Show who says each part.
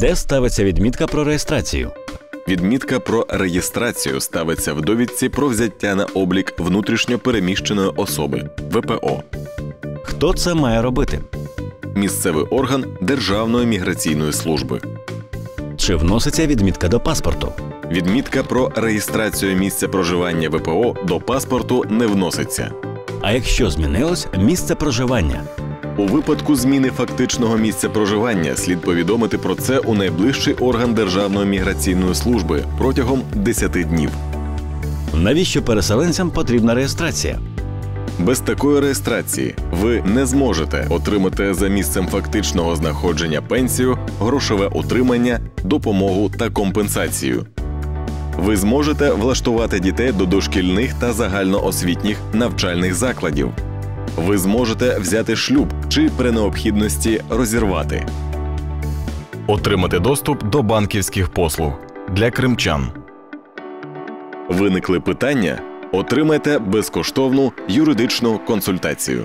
Speaker 1: Де ставиться відмітка про реєстрацію?
Speaker 2: Відмітка про реєстрацію ставиться в довідці про взяття на облік внутрішньо переміщеної особи ВПО.
Speaker 1: Хто це має робити?
Speaker 2: Місцевий орган Державної міграційної служби.
Speaker 1: Чи вноситься відмітка до паспорту?
Speaker 2: Відмітка про реєстрацію місця проживання ВПО до паспорту не вноситься.
Speaker 1: А якщо змінилось місце проживання?
Speaker 2: У випадку зміни фактичного місця проживання слід повідомити про це у найближчий орган Державної міграційної служби протягом 10 днів.
Speaker 1: Навіщо переселенцям потрібна реєстрація?
Speaker 2: Без такої реєстрації ви не зможете отримати за місцем фактичного знаходження пенсію, грошове утримання, допомогу та компенсацію. Ви зможете влаштувати дітей до дошкільних та загальноосвітніх навчальних закладів. Ви зможете взяти шлюб чи при необхідності розірвати. Отримати доступ до банківських послуг для кримчан. Виникли питання? Отримайте безкоштовну юридичну консультацію.